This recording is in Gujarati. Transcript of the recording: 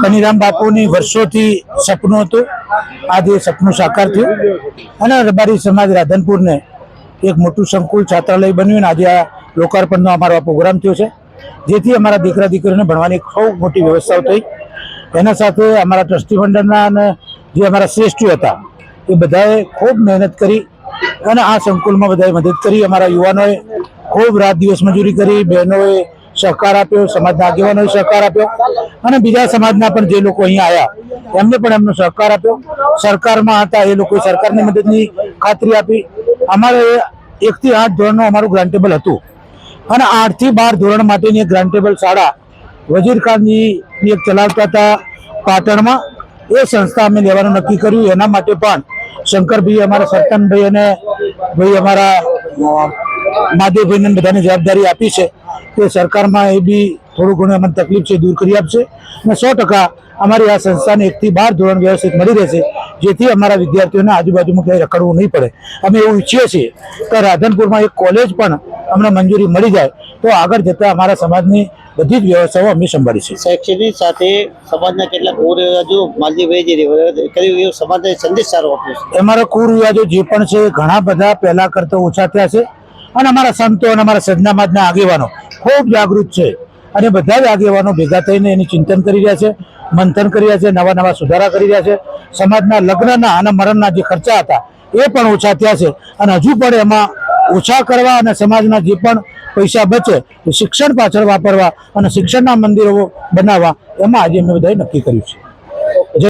કનીરામ બાપુની વર્ષોથી સપનું હતું. આજે સપનું સાકાર થયું. અને રબારી સમાજ રાધનપુરને એક મોટું સંકુલ છાત્રાલય બન્યું અને આજે આ લોકાર્પણનો અમારો આ પ્રોગ્રામ થયો છે. જેથી અમારા દીકરા દીકરીઓને ભણવાની ખૂબ મોટી વ્યવસ્થાઓ થઈ. એના સાથે અમારા ટ્રસ્ટી મંડળના અને જે અમારા શ્રેષ્ઠીઓ હતા, એ બધાએ ખૂબ મહેનત કરી અને આ સંકુલમાં બધાએ મદદ કરી. અમારા યુવાનોએ ખૂબ રાત દિવસ મજૂરી કરી, બહેનોએ સહકાર આપ્યો, સમાજના આગેવાનોએ સહકાર આપ્યો અને બીજા સમાજના પણ જે લોકો અહીંયા આવ્યા એમને પણ એમનો સહકાર આપ્યો. સરકારમાં હતા, એ લોકોએ સરકારની મદદની ખાતરી આપી. અમારે એકથી આઠ ધોરણનું અમારું ગ્રાન્ટેબલ હતું. અને આઠથી બાર ધોરણ માટેની એક ગ્રાન્ટેબલ શાળા વજીર ખાનની એક ચલાવતા હતા પાટણમાં. એ સંસ્થા અમે લેવાનું નક્કી કર્યું. એના માટે પણ શંકરભાઈ અમારા સરતનભાઈ અને ભાઈ અમારા મહાદેવભાઈને બધાને જવાબદારી આપી છે. કે સરકારમાં એ બી થોડું ઘણું અમને તકલીફ છે દૂર કરી આપશે. અને સો ટકા અમારી આ સંસ્થાને એકથી બાર ધોરણ વ્યવસ્થિત મળી રહેશે જેથી અમારા વિદ્યાર્થીઓને આજુબાજુમાં ક્યાંય રખડવું નહીં પડે. અમે એવું ઈચ્છીએ છીએ કે રાધનપુરમાં એક કોલેજ પણ અમને મંજૂરી મળી જાય તો આગળ જતાં અમારા સમાજની બધી જ વ્યવસ્થાઓ અમે સંભાળીશું શૈક્ષણિક સાથે સમાજના કેટલાક કુરિવાજો માલજીભાઈ જે કર્યું સમાજને સંદેશ સારો આપ્યો છે. અમારા કુરિવાજો જે પણ છે ઘણા બધા પહેલાં કરતા ઓછા થયા છે. અને અમારા સંતો અને અમારા સજનામાજના આગેવાનો ખૂબ જાગૃત છે. અને બધા જ આગેવાનો ભેગા થઈને એની ચિંતન કરી રહ્યા છે, મંથન કરી રહ્યા છે નવા નવા સુધારા કરી રહ્યા છે. સમાજના લગ્નના અને મરણના જે ખર્ચા હતા એ પણ ઓછા થયા છે. અને હજુ પણ એમાં ઓછા કરવા અને સમાજના જે પણ પૈસા બચે એ શિક્ષણ પાછળ વાપરવા અને શિક્ષણના મંદિરો બનાવવા એમાં આજે અમે બધાએ નક્કી કર્યું છે.